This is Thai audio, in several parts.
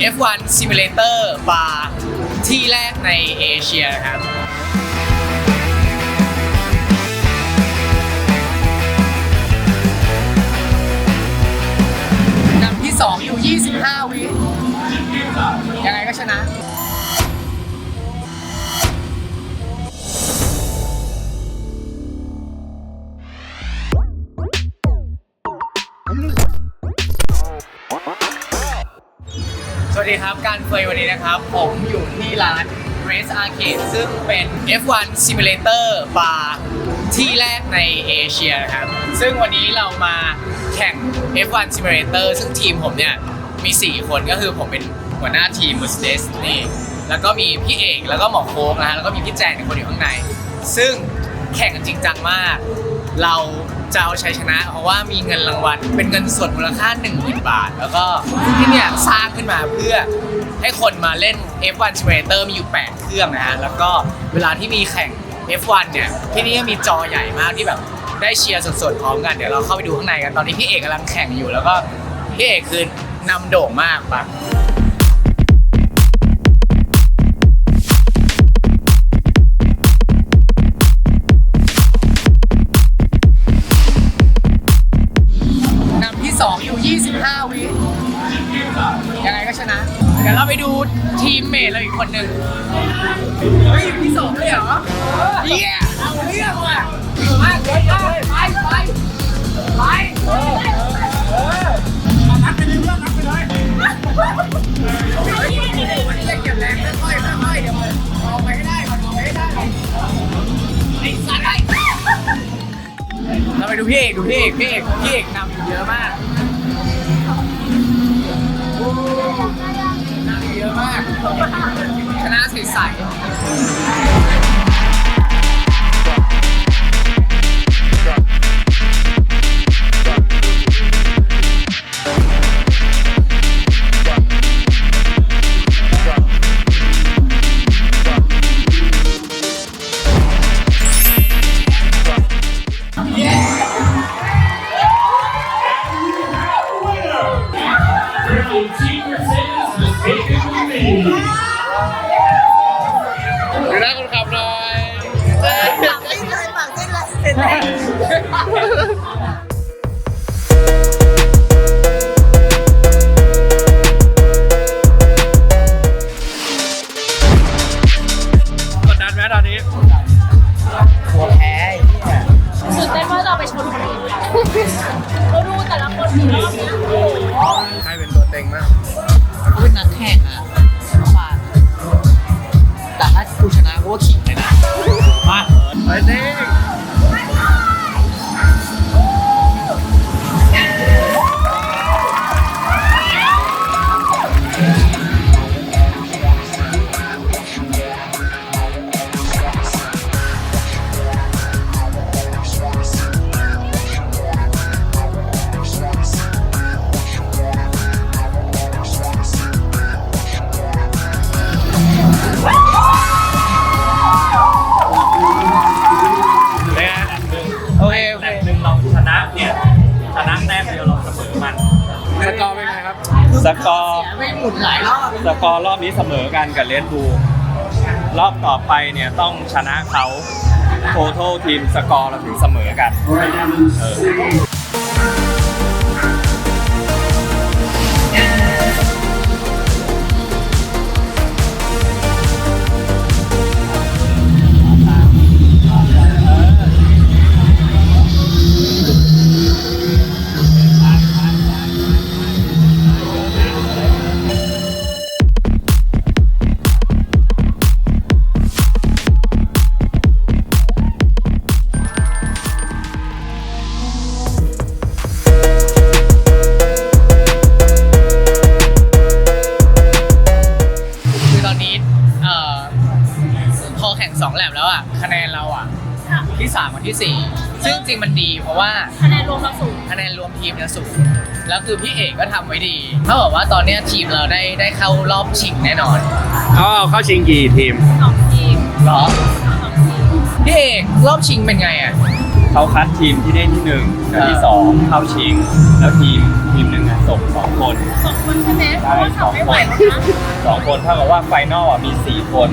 F1 Simulator Bar ที่แรกในเอเชียครับนำที่ 2 อยู่ 25 วิยังไงก็ชนะ ดีครับ การเฟยวันนี้นะครับ ผมอยู่ที่ร้าน Race Arcade ซึ่งเป็น F1 Simulator Bar ที่แรกในเอเชียครับ ซึ่งวันนี้เรามาแข่ง F1 Simulator ซึ่งทีมผมเนี่ย มี 4 คนก็คือผมเป็นหัวหน้าทีม Mercedes นี่ แล้วก็มีพี่เอกแล้วก็หมอโค้งนะฮะแล้วก็มีพี่แจนคนอยู่ข้างใน ซึ่งแข่งกันจริงจังมาก เรา จะเอาชัยชนะ เพราะว่ามีเงินรางวัลเป็นเงินส่วนมูลค่า 1 0,000 บาท แล้วก็ที่เนี่ยสร้างขึ้นมาเพื่อให้คนมาเล่น F1 Simulator มีอยู่ 8 เครื่องนะฮะแล้วก็เวลาที่มีแข่ง F1 เนี่ยที่นี่ก็มีจอใหญ่มากที่แบบได้เชียร์สดๆพร้อมกันเดี๋ยวเราเข้าไปดูข้างในกันตอนนี้พี่เอกกำลังแข่งอยู่แล้วก็พี่เอกคือนำโด่งมากปะ คนหนึ่งเฮ้ยอยู่ที่สองเลยเหรอเฮียเอาเรื่องว่ะมาเดินไปไปไปเออเออนัดไปเลยเพื่อนนัดไปเลยวันนี้เก็บแรงค่อยๆค่อยๆเดี๋ยวมันเอาไปให้ได้มันออกไปให้ได้ไอ้สัตว์ไอ้เราไปดูพี่เอกดูพี่เอกพี่เอกพี่เอกนำอยู่เยอะมาก เยอะมาก ชนะใสๆ ไป สกอร์รอบนี้เสมอกันกับเลนบูรอบต่อไปเนี่ยต้องชนะเขาโทโททีมสกอร์เราถึงเสมอกันเออ ที่สามกับที่สี่ซึ่งจริงมันดีเพราะว่าคะแนนรวมเราสูงคะแนนรวมทีมจะสูงแล้วคือพี่เอกก็ทำไว้ดีเท่ากับว่าตอนเนี้ยทีมเราได้ได้เข้ารอบชิงแน่นอนเขาเอาเข้าชิงกี่ทีมสองทีมเหรอสองทีมพี่เอกรอบชิงเป็นไงอะเขาคัดทีมที่ได้ที่หนึ่งกับที่สองเข้าชิง แล้วทีมทีมหนึ่งอะส่งสองคนสองคนใช่ไหมเพราะว่าขับไม่ไหวแล้วนะสองคนเท่ากับว่าไฟนอลอะมีสี่คน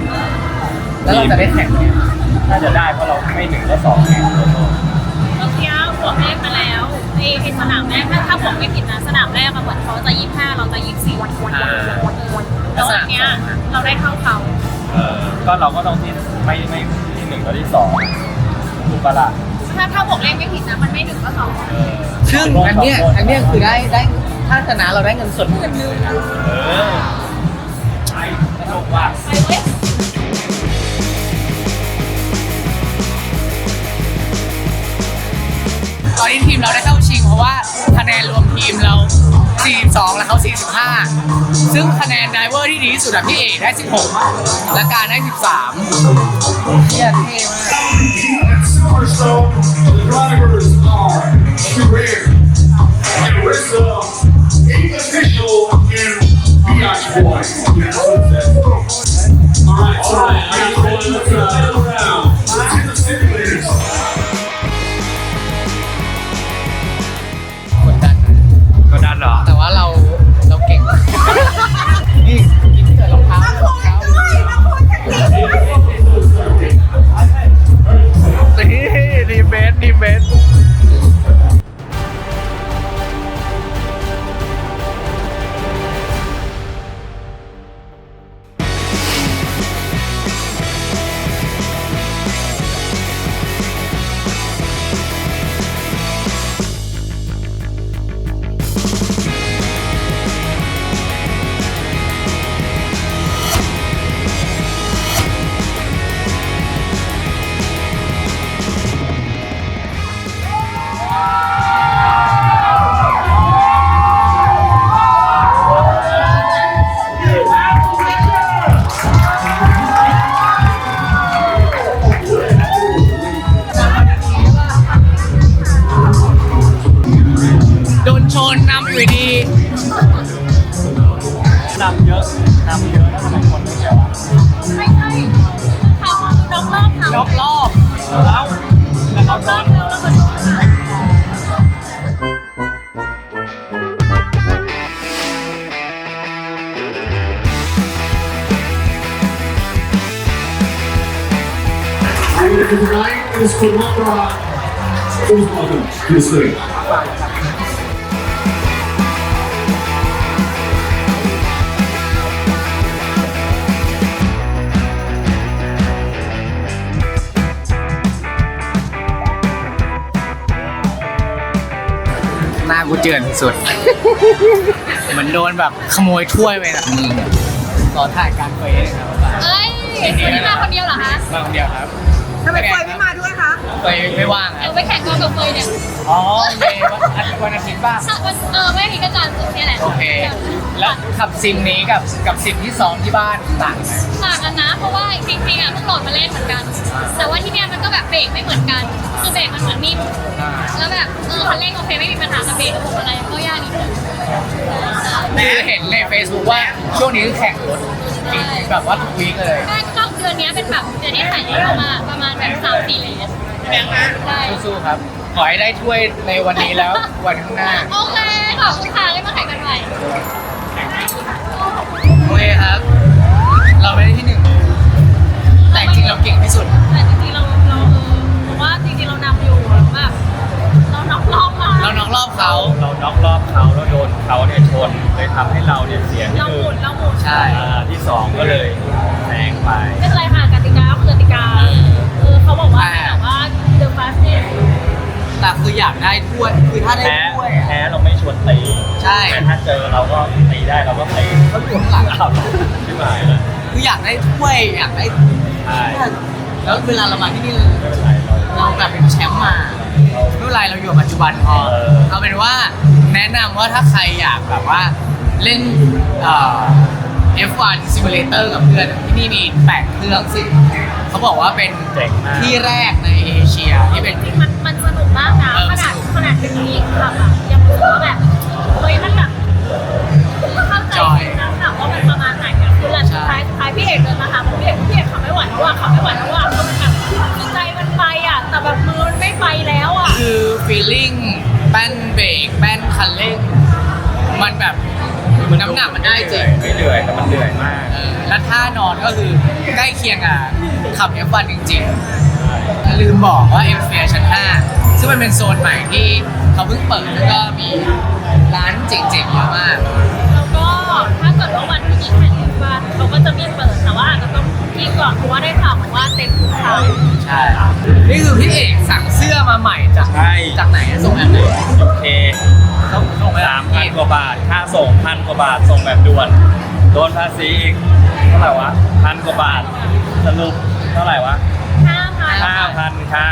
แล้วเราจะได้แข่งเนี่ย น่าจะได้เพราะเราไม่หนึ่งก็สองแข่งโตโต้เมื่อกี้บวกเลขมาแล้วไอ้ไอ้สนามแรกถ้าถ้าบวกไม่ผิดนะสนามแรกอะเหมือนเขาจะยี่สิบห้าเราจะยี่สิบสี่วันวันแล้วอันเนี้ยเราได้เข้าเขาเออก็เราก็ต้องที่ไม่ไม่ที่หนึ่งก็ที่สองถูกปะล่ะถ้าถ้าบวกเลขไม่ผิดนะมันไม่หนึ่งก็สองเออซึ่งอันเนี้ยอันเนี้ยคือได้ได้ถ้าชนะเราได้เงินสดเงินเลยนะ เราได้เข้าชิงเพราะว่าคะแนนรวมทีมเรา 42 แล้วเขา 45 ซึ่งคะแนนไดเวอร์ที่ดีที่สุดอะพี่เอกได้ 16 และการได้ 13เฮียเท่มาก แต่ว่าเราเรา นำเยอะนำเยอะแล้วทำไมคนไม่เกี่ยวอะไม่ใช่เขาล็อกรอบเขายกรอบแล้วแล้วเขาชรอนบแล้วแล้วก็ชน And for tonight is Fernanda. Please welcome to the stage. หน้ากูเจือนสุดเหมือนโดนแบบขโมยถ้วยไปจากมือตอนถ่ายการเฟยนะครับเอ้ยวันนี้มาคนเดียวเหรอคะมาคนเดียวครับ ทำไมเฟยไม่มาด้วย คะเฟยไม่ว่างคเดี๋รัยวบไปแข่งกอล์ฟกับเฟยเนี่ยอ๋อโอเควันอาทิตย์วันอาทิตย์ป่ะถ้าวันเออไม่มีกระจานสุดเนี่ยแหละโอเค แล้วขับซิมนี้กับกับซิมที่ซ้อมที่บ้านต่างไหมต่างกันนะ เพราะว่าจริงๆอะเพิ่งโหลดมาเล่นเหมือนกัน แต่ว่าที่เนี่ยมันก็แบบเบรกไม่เหมือนกัน คือเบรกมันเหมือนนิ่มอ่าแล้วแบบเออคันเร่งโอเคไม่มีปัญหากับเบรกกับผมอะไรก็ยากนิดนึงคือเห็นใน Facebook ว่าช่วงนี้แข่งรถจริงแบบว่าทุกวีคเลยแค่เข้าเดือนนี้เป็นแบบเดือนที่แข่งรถประมาณประมาณแบบสามสี่เลนใช่สู้ๆครับ ขอให้ได้ถ้วยในวันนี้แล้ววันข้างหน้า โอเคขอบคุณค่ะได้มาแข่งกันใหม่โอเคครับ เราไม่ได้ที่หนึ่ง แต่จริงๆเราเก่งที่สุด เราน็อกรอบเขา เราน็อกรอบเขาแล้วโดนเขาเนี่ยชนเลยทำให้เราเนี่ยเสียที่เราหหนึ่มุงนเราหมุนใช่ อ่าที่สองก็เลยแซงไป ไม่เป็นไรค่ะกติกาก็คือกติกาเออเขาบอกว่าแต่ว่า the fastest แต่คืออยากได้ถ้วย คือถ้าได้แพ้ถ้วยอะแพ้เราไม่ชวนตีใช่แต่ถ้าเจอเราก็ตีได้เราก็ตีเขาอยู่ข้างหลังอ้าวที่หายแล้วคืออยากได้ถ้วย อยากได้ใช่ แล้วเวลาเรามาที่นี่ ไม่เป็นไรเรา เราแบบเป็นแชมป์มาไม่เป็นไรเราอยู่กับปัจจุบันพอเออเอาเป็นว่าแนะนำว่าถ้าใครอยากแบบว่าเล่นเอ่อ F1 Simulator กับเพื่อนที่นี่มี8เครื่องซึ่งเขาบอกว่าเป็นเจ๋งมาก ที่แรกในเอเชียที่เป็น จริงๆมันมันสนุกมากนะเออขนาดขนาานอนก็คือใกล้เคียงกับขับ F1 จริงๆ ลืมบอกว่า M Sphere ชั้น 5 ซึ่งมันเป็นโซนใหม่ที่เขาเพิ่งเปิดแล้วก็มีร้านเจ๋งๆเยอะมาก แล้วก็ถ้าเกิดว่าวันที่ยิ่งแข่งเอฟวันเขาก็จะมีเปิดแต่ว่าอาจจะต้องที่ก่อนเพราะว่าได้ข่าวมาว่าเต็มทุกครั้งใช่ นี่คือพี่เอกสั่งเสื้อมาใหม่จากใช่ จากไหนอะส่งแบบไหนยูเคต้องส่งไปสามพันกว่าบาท ค่าส่งพันกว่าบาท ส่งแบบด่วน โดนภาษีอีกเท่าไหร่วะพันกว่าบาทสรุปเท่าไหร่วะห้าพันห้าพันค่า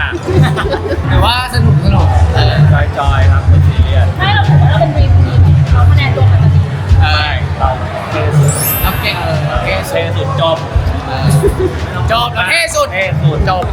หรือว่าสนุกสนุกเออจอยๆครับไม่ซีเรียสให้เราถือว่าเราเป็นรีพีเราคะแนนรวมกันจะดีเออใช่เราเท่สุดโอเคเออโอเคสุเท่ดสุดจบเออจบแล้วเท่สุด เท่สุดจบ